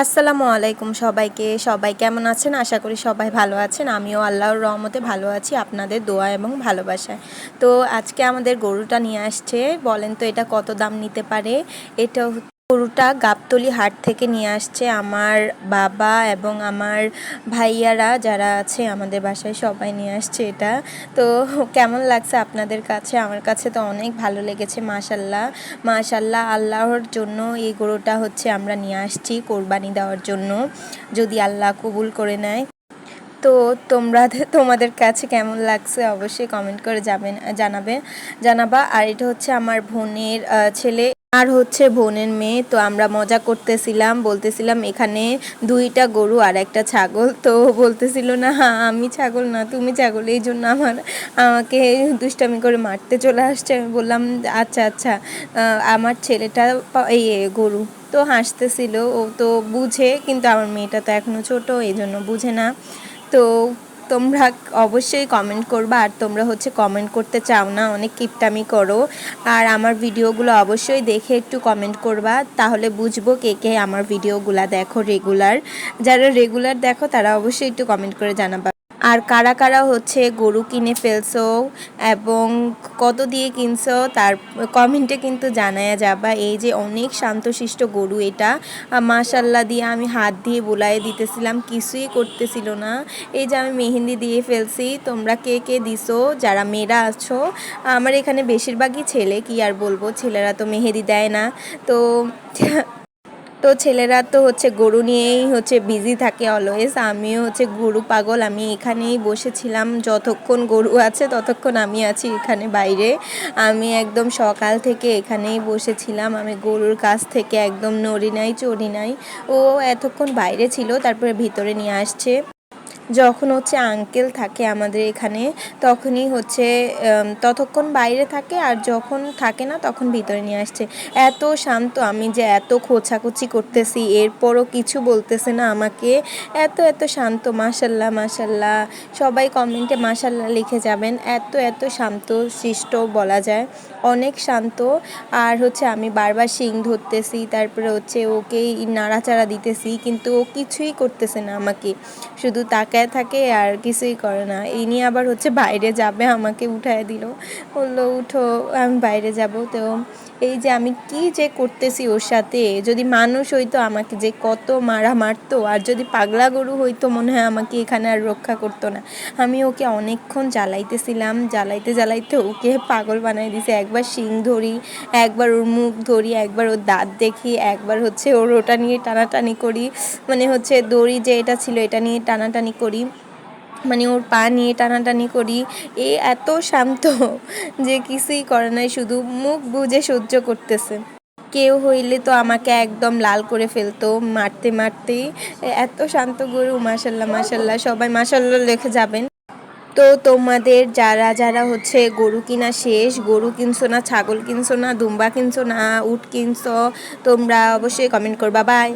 আসসালামু আলাইকুম সবাইকে। সবাই কেমন আছেন? আশা করি সবাই ভালো আছেন। আমিও আল্লাহর রহমতে ভালো আছি, আপনাদের দোয়া এবং ভালোবাসায়। তো আজকে আমাদের গরুটা নিয়ে আসছে। বলেন তো এটা কত দাম নিতে পারে? এটা গরুটা গাবতলি হাট থেকে নিয়ে আসছে আমার বাবা এবং আমার ভাইয়ারা যারা আছে আমাদের বাসায় সবাই নিয়ে আসছে এটা। তো কেমন লাগছে আপনাদের কাছে? আমার কাছে তো অনেক ভালো লেগেছে, মাশাল্লাহ। মাশাল্লাহ আল্লাহর জন্য এই গরুটা হচ্ছে আমরা নিয়ে আসছি কোরবানি দেওয়ার জন্য, যদি আল্লাহ কবুল করে নেয়। তো তোমরা তোমাদের কাছে কেমন লাগছে অবশ্যই কমেন্ট করে যাবেন জানাবে, জানাবা। আর এটা হচ্ছে আমার বোনের ছেলে। আর হচ্ছে বোনের মেয়ে, তো আমরা মজা করতেছিলাম, বলতেছিলাম এখানে দুইটা গরু আর একটা ছাগল। তো বলতেছিল, না হ্যাঁ আমি ছাগল না, তুমি ছাগল। এই জন্য আমার, আমাকে দুষ্টামি করে মারতে চলে আসছে। আমি বললাম আচ্ছা আচ্ছা আমার ছেলেটা এই গরু। তো হাসতেছিল, ও তো বুঝে, কিন্তু আমার মেয়েটা তো এখনও ছোট, এই জন্য বুঝে না। তো তোমরা অবশ্যই কমেন্ট করবা, আর তোমরা হচ্ছে কমেন্ট করতে চাও না, অনেক কিপটামি করো। আর আমার ভিডিওগুলো অবশ্যই দেখে একটু কমেন্ট করবা, তাহলে বুঝব কে কে আমার ভিডিওগুলা দেখো রেগুলার যারা রেগুলার দেখো, তারা অবশ্যই একটু কমেন্ট করে জানাবা। আর কারা কারা হচ্ছে গরু কিনে ফেলছো এবং কত দিয়ে কিনছো তার কমেন্টে কিন্তু জানায়া যাবা। এই যে অনেক শান্তশিষ্ট গরু এটা। মাশাল্লাহ দিয়ে আমি হাত দিয়ে বোলাই দিতেছিলাম, কিছুই করতেছিল না। এই যে আমি মেহেন্দি দিয়ে ফেলছি, তোমরা কে কে দিছো? যারা মেয়েরা আছো, আমার এখানে বেশিরভাগই ছেলে, কি আর বলব? ছেলেরা তো মেহেদি দেয় না। তো তো ছেলেরা তো হচ্ছে গরু নিয়েই হচ্ছে বিজি থাকে অলওয়েজ আমিও হচ্ছে গরু পাগল, আমি এখানেই বসেছিলাম। যতক্ষণ গরু আছে ততক্ষণ আমি আছি এখানে বাইরে। আমি একদম সকাল থেকে এখানেই বসেছিলাম। আমি গরুর কাছ থেকে একদম নড়ি নাই, চড়ি নাই। ও এতক্ষণ বাইরে ছিল, তারপরে ভিতরে নিয়ে আসছে। যখন হচ্ছে আঙ্কেল থাকে আমাদের এখানে, তখনই হচ্ছে ততক্ষণ বাইরে থাকে আর যখন থাকে না তখন ভিতরে নিয়ে আসছে। এত শান্ত আমি যে এত খোঁচাখুচি করতেছি, এরপরও কিছু বলতেছে না আমাকে। এত এত শান্ত মাসাল্লাহ মাসাল্লাহ সবাই কমেন্টে মাসাল্লাহ লিখে যাবেন। এত এত শান্ত, সৃষ্ট বলা যায়। অনেক শান্ত। আর হচ্ছে আমি বারবার শিং ধরতেছি, তারপরে হচ্ছে ওকেই নাড়াচাড়া দিতেছি, কিন্তু ও কিছুই করতেছে না আমাকে। শুধু তাকায় থাকে, আর কিছুই করে না। এই নিয়ে আবার হচ্ছে বাইরে যাবে, আমাকে উঠায় দিল। বলল, উঠো, আমি বাইরে যাব। তো এই যে আমি কি যে করতেছি ওর সাথে, যদি মানুষ হইতো আমাকে যে কত মারা মারতো, আর যদি পাগলা গরু হইতো, মনে হয় আমাকে এখানে আর রক্ষা করতো না। আমি ওকে অনেকক্ষণ জ্বালাইতেছিলাম, জ্বালাইতে জ্বালাইতে ওকে পাগল বানাই দিছে। একবার শিং ধরি, একবার ওর মুখ ধরি, একবার ওর দাঁত দেখি, একবার হচ্ছে ওর ওটা নিয়ে টানাটানি করি। মানে হচ্ছে দড়ি যে এটা ছিল, এটা নিয়ে টানাটানি করি। মানে ওর পা নিয়ে টানাটানি করি। এ এত শান্ত যে কিছুই করে নাই, শুধু মুখ বুঝে সহ্য করতেছে। কেউ হইলে তো আমাকে একদম লাল করে ফেলতো মারতে মারতেই এত শান্ত গরু মাসাল্লাহ মাসাল্লাহ সবাই মাসাল্লাহ লেখে যাবেন। তো তোমাদের যারা যারা হচ্ছে গরু কিনা শেষ, গরু কিনছো না, ছাগল কিনছো না, দুম্বা কিনছো না, উট কিনছো, তোমরা অবশ্যই কমেন্ট করবা। বাই